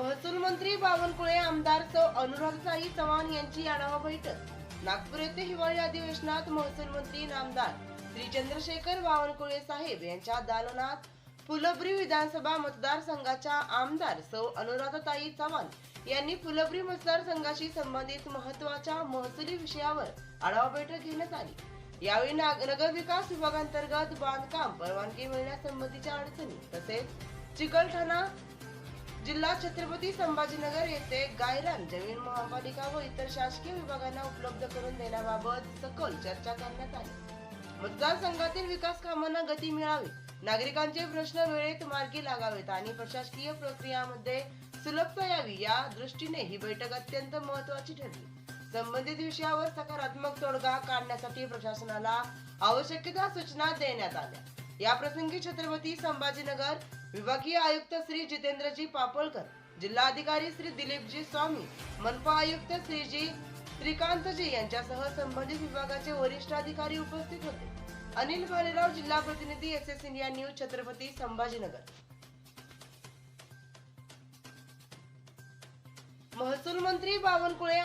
महसूल मंत्री बावनकुळे आमदार सौ अनुरागसाई चव्हाण यांची आढावा बैठक. नागपूर येथे हिवाळी अधिवेशनात महसूल मंत्री नामदार श्री चंद्रशेखर बावनकुळे साहेब यांच्या दालनात फुलब्री विधानसभा मतदारसंघाच्या आमदार सौ अनुराधाताई चव्हाण यांनी फुलब्री मतदारसंघाशी संबंधित महत्त्वाच्या महसुली विषयावर आढावा बैठक घेण्यात आली. यावेळी नगरविकास विभागांतर्गत बांधकाम परवानगी मिळण्यासंबंधीच्या अडचणी तसेच चिकलठाणा जिल्हा छत्रपती संभाजीनगर येथे गायरान जमीन महापालिका व इतर शासकीय विभागांना उपलब्ध करून देण्याबाबत सखोल चर्चा करण्यात आली. मतदारसंघातील विकास कामांना गती मिळावी नागरिकांचे प्रश्न वेळेत मार्गी लागावेत आणि प्रशासकीय प्रक्रियामध्ये सुलभता यावी या दृष्टीने ही बैठक अत्यंत महत्वाची ठरली. संबंधित विषयावर सकारात्मक तोडगा काढण्यासाठी प्रशासनाला आवश्यक त्या सूचना देण्यात आल्या. या प्रसंगी छत्रपती संभाजीनगर विभागीय आयुक्त श्री जितेंद्रजी पापळकर जिल्हाधिकारी श्री दिलीपजी स्वामी मनपा आयुक्त श्रीजी श्रीकांतजी यांच्यासह संबंधित विभागाचे वरिष्ठ अधिकारी उपस्थित होते. अनिल भालेराव जिल्हा प्रतिनिधी S S India news Chhatrapati Sambhajinagar. महसूल मंत्री बावनकुळे